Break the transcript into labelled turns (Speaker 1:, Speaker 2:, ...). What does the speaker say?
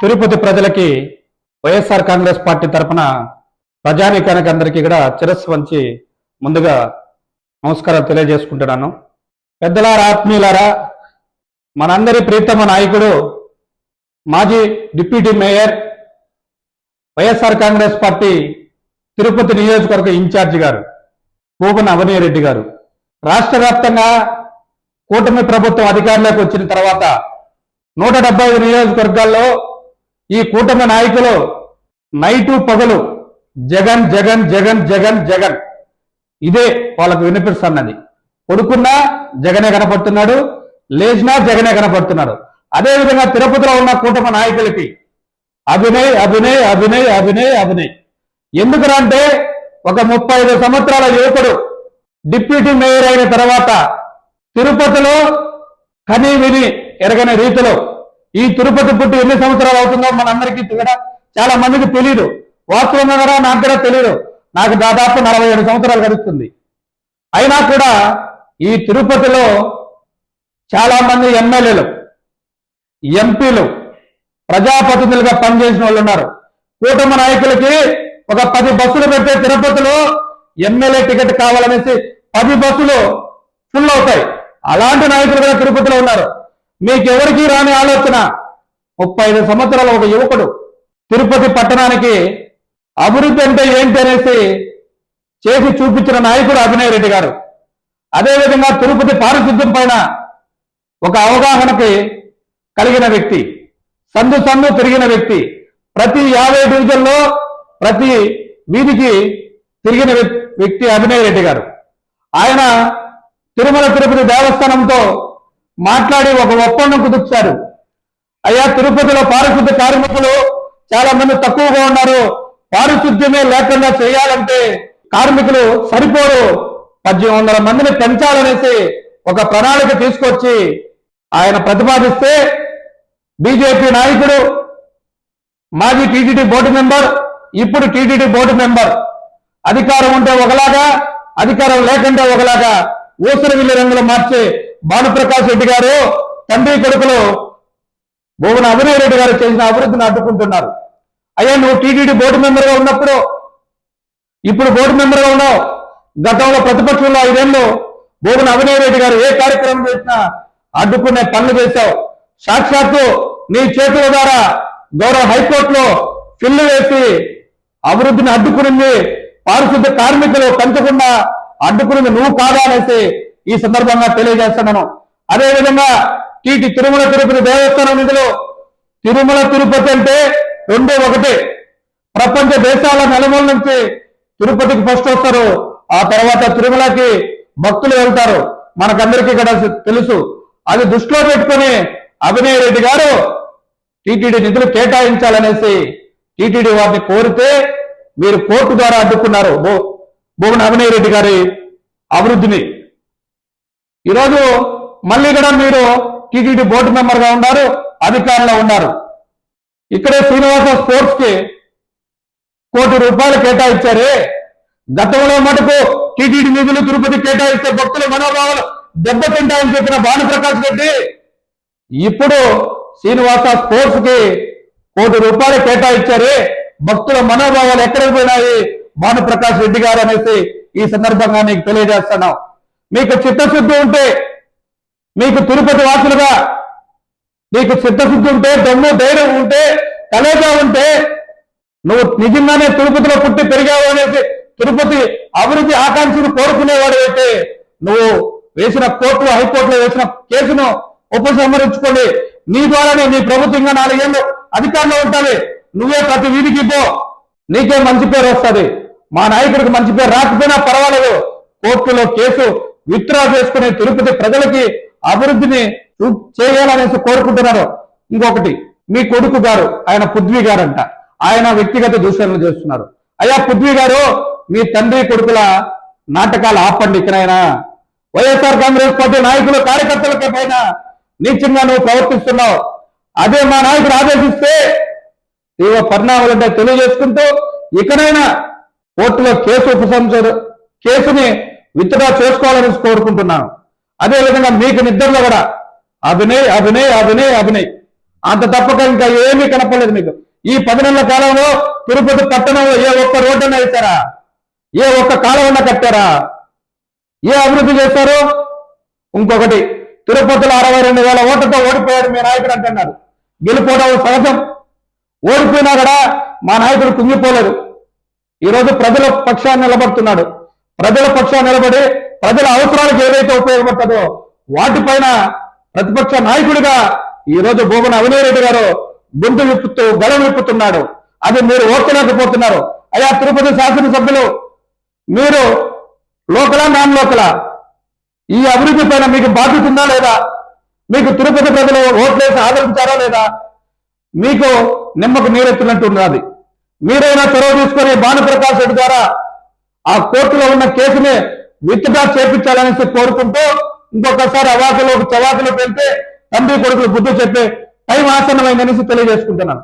Speaker 1: తిరుపతి ప్రజలకి వైఎస్ఆర్ కాంగ్రెస్ పార్టీ తరఫున ప్రజానీకానికి అందరికీ కూడా చిరస్సు వంచి ముందుగా నమస్కారం తెలియజేసుకుంటున్నాను. పెద్దలారా ఆత్మీయులారా మనందరి ప్రీతమ నాయకుడు మాజీ deputy mayor YSR Congress party Tirupati నియోజకవర్గ ఇన్ఛార్జి గారు భూపన అవనీరెడ్డి గారు. రాష్ట్ర వ్యాప్తంగా కూటమి ప్రభుత్వం అధికారంలోకి వచ్చిన తర్వాత నూట డెబ్బై ఐదు నియోజకవర్గాల్లో ఈ కూటమి నాయకులు నైటు పగలు జగన్ జగన్ జగన్ జగన్ జగన్. ఇదే వాళ్ళకు వినిపిస్తున్నది. కొడుకున్నా జగనే కనపడుతున్నాడు లేచినా జగనే కనపడుతున్నాడు. అదేవిధంగా తిరుపతిలో ఉన్న కూటమి నాయకులకి అభినయ్ అభినయ్ అభినయ్ అభినయ్ అభినయ్. ఎందుకంటే ఒక ముప్పై ఐదు సంవత్సరాల యువకుడు డిప్యూటీ మేయర్ అయిన తర్వాత తిరుపతిలో కనీ విని ఎరగని రీతిలో ఈ తిరుపతి పుట్టి ఎన్ని సంవత్సరాలు అవుతుందో మనందరికీ కూడా చాలా మందికి తెలియదు వాస్తవంగా కూడా నాకు కూడా తెలియదు నాకు దాదాపు నలభై ఏడు సంవత్సరాలు గడుస్తుంది. అయినా కూడా ఈ తిరుపతిలో చాలా మంది ఎమ్మెల్యేలు ఎంపీలు ప్రజాప్రతినిధులుగా పనిచేసిన వాళ్ళు ఉన్నారు. కూటమి నాయకులకి ఒక పది బస్సులు పెట్టే తిరుపతిలో ఎమ్మెల్యే టికెట్ కావాలనేసి పది బస్సులు ఫుల్ అవుతాయి. అలాంటి నాయకులు కూడా తిరుపతిలో ఉన్నారు. మీకెవరికి రాని ఆలోచన? ముప్పై ఐదు సంవత్సరాల ఒక యువకుడు తిరుపతి పట్టణానికి అభివృద్ధి అంటే ఏంటి అనేసి చేసి చూపించిన నాయకుడు అభినయ్ రెడ్డి గారు. అదేవిధంగా తిరుపతి పారిశుద్ధ్యం పైన ఒక అవగాహనకి కలిగిన వ్యక్తి సందు సందు తిరిగిన వ్యక్తి ప్రతి యాభై డివిజన్లో ప్రతి వీధికి తిరిగిన వ్యక్తి అభినయ్ రెడ్డి గారు. ఆయన తిరుమల తిరుపతి దేవస్థానంతో మాట్లాడి ఒక ఒప్పందం కుదుర్చారు. అయ్యా తిరుపతిలో పారిశుద్ధ కార్మికులు చాలా మంది తక్కువగా ఉన్నారు. పారిశుద్ధ్యమే లేకుండా చేయాలంటే కార్మికులు సరిపోరు. పద్దెనిమిది వందల మందిని పెంచాలనేసి ఒక ప్రణాళిక తీసుకొచ్చి ఆయన ప్రతిపాదిస్తే బీజేపీ నాయకుడు మాజీ టీటీడీ బోర్డు మెంబర్ ఇప్పుడు టీటీడీ బోర్డు మెంబర్. అధికారం ఉంటే ఒకలాగా అధికారం లేకుంటే ఒకలాగా ఊసరి విల్లి రంగులు మార్చే భానుప్రకాష్ రెడ్డి గారు తండ్రి కొడుకులు భువన అభినయ్ రెడ్డి గారు చేసిన అభివృద్ధిని అడ్డుకుంటున్నారు. అయ్యా నువ్వు టీటీడీ బోర్డు మెంబర్గా ఉన్నప్పుడు ఇప్పుడు బోర్డు మెంబర్గా ఉన్నావు. గతంలో ప్రతిపక్షంలో ఐదేళ్ళు భువన అభినయ్ రెడ్డి గారు ఏ కార్యక్రమం చేసినా అడ్డుకునే పనులు చేశావు. సాక్షాత్తు నీ చేతుల ద్వారా గౌరవ హైకోర్టులో ఫిల్లు వేసి అభివృద్ధిని అడ్డుకునింది పారిశుద్ధ కార్మికులు పెంచకుండా అడ్డుకునింది నువ్వు కాదా అనేసి ఈ సందర్భంగా తెలియజేస్తున్నాను. అదేవిధంగా టీటి తిరుమల తిరుపతి దేవస్థానం నిధులు తిరుమల తిరుపతి అంటే రెండు ఒకటి. ప్రపంచ దేశాల నలుమూల నుంచి తిరుపతికి ఫస్ట్ వస్తారు. ఆ తర్వాత తిరుమలకి భక్తులు వెళ్తారు. మనకందరికీ ఇక్కడ తెలుసు. అది దృష్టిలో పెట్టుకొని అభినయ్ రెడ్డి గారు టీటీడీ నిధులు కేటాయించాలనేసి టీటీడీ వారిని కోరితే మీరు కోర్టు ద్వారా అడ్డుకున్నారు. భూ- భువన అభినయ్ రెడ్డి గారి అభివృద్ధిని. ఈరోజు మళ్ళీ కూడా మీరు టీటీడీ బోర్డు మెంబర్గా ఉన్నారు అధికారంలో ఉన్నారు. ఇక్కడే శ్రీనివాస స్పోర్ట్స్కి కోటి రూపాయలు కేటాయించారే. గతంలో మటుకు టీటీడీ నిధులు తిరుపతి కేటాయిస్తే భక్తుల మనోభావాలు దెబ్బతింటాయని చెప్పిన భానుప్రకాష్ రెడ్డి ఇప్పుడు శ్రీనివాస స్పోర్ట్స్కి కోటి రూపాయలు కేటాయించారే. భక్తుల మనోభావాలు ఎక్కడికి పోయినాయి? భానుప్రకాష్ రెడ్డి గారు అనేసి ఈ సందర్భంగా నీకు తెలియజేస్తున్నాం. మీకు చిత్తశుద్ధి ఉంటే మీకు తిరుపతి వాసులుగా నీకు చిత్తశుద్ధి ఉంటే దమ్ము ధైర్యం ఉంటే కలేజా ఉంటే నువ్వు నిజంగానే తిరుపతిలో పుట్టి పెరిగావు అనేసి తిరుపతి అభివృద్ధి ఆకాంక్షను కోరుకునేవాడు అయితే నువ్వు వేసిన కోర్టులో హైకోర్టులో వేసిన కేసును ఉపసంహరించుకోండి నీ ద్వారానే నీ ప్రభుత్వంగా నాలుగేళ్ళు అధికారంలో ఉంటుంది నువ్వే ప్రతి వీధికి పో. నీకే మంచి పేరు వస్తుంది. మా నాయకుడికి మంచి పేరు రాకపోయినా పర్వాలేదు. కోర్టులో కేసు విత్డ్రా చేసుకునే తిరుపతి ప్రజలకి అభివృద్ధిని చేయాలనేసి కోరుకుంటున్నారు. ఇంకొకటి మీ కొడుకు గారు ఆయన పృథ్వీ గారు అంట ఆయన వ్యక్తిగత దూషణలు చేస్తున్నారు. అయ్యా పృథ్వీ గారు మీ తండ్రి కొడుకుల నాటకాలు ఆపండి ఇక్కడైనా. వైఎస్ఆర్ కాంగ్రెస్ పార్టీ నాయకులు కార్యకర్తలకి పైన నీచంగా నువ్వు ప్రవర్తిస్తున్నావు. అదే మా నాయకుడు ఆదేశిస్తే తీవ్ర పరిణామాలంటే తెలియజేసుకుంటూ ఇకనైనా కోర్టులో కేసు ఉపసంహ కేసుని విత్డ్రా చేసుకోవాలని కోరుకుంటున్నాను. అదేవిధంగా మీకు నిద్రలో కూడా అభినయ్ అభినయ్ అభినయ్ అభినయ్. అంత తప్పక ఇంకా ఏమీ కనపడలేదు మీకు. ఈ పది నెలల కాలంలో తిరుపతి పట్టణంలో ఏ ఒక్క రోడ్డున వేశారా? ఏ ఒక్క కాలువన్న కట్టారా? ఏ అభివృద్ధి చేశారు? ఇంకొకటి తిరుపతిలో అరవై రెండు వేల ఓట్లతో ఓడిపోయాడు మీ నాయకుడు అంటున్నారు. గెలిపోవడం సహజం. ఓడిపోయినా కూడా మా నాయకుడు కుంగిపోలేదు. ఈరోజు ప్రజల పక్షాన్ని నిలబడుతున్నాడు. ప్రజల పక్షాన నిలబడి ప్రజల అవసరాలకు ఏదైతే ఉపయోగపడుతుందో వాటిపైన ప్రతిపక్ష నాయకుడిగా ఈ రోజు భూమన అవినీరెడ్డి గారు గుండు విప్పుతూ గలం విప్పుతున్నాడు. అది మీరు ఓర్చలేకపోతున్నారు. అయ్యా తిరుపతి శాసనసభ్యులు మీరు లోకలా నాన్ లోకలా? ఈ అభివృద్ధి పైన మీకు బాధ్యత ఉందా లేదా? మీకు తిరుపతి ప్రజలు ఓట్లేసి ఆదరించారా లేదా? మీకు నిమ్మకు నీరెత్తినట్టు ఉన్నది మీరైనా చొరవ తీసుకొని భానుప్రకాష్ రెడ్డి ద్వారా ఆ కోర్టులో ఉన్న కేసుని విత్డ్రా చేపించాలనేసి కోరుకుంటూ ఇంకొకసారి అవాకులు చవాకులు పెడితే తండ్రి కొడుకులు బుద్ధి చెప్పే టైం ఆసన్నమైందనేసి తెలియజేసుకుంటున్నాను.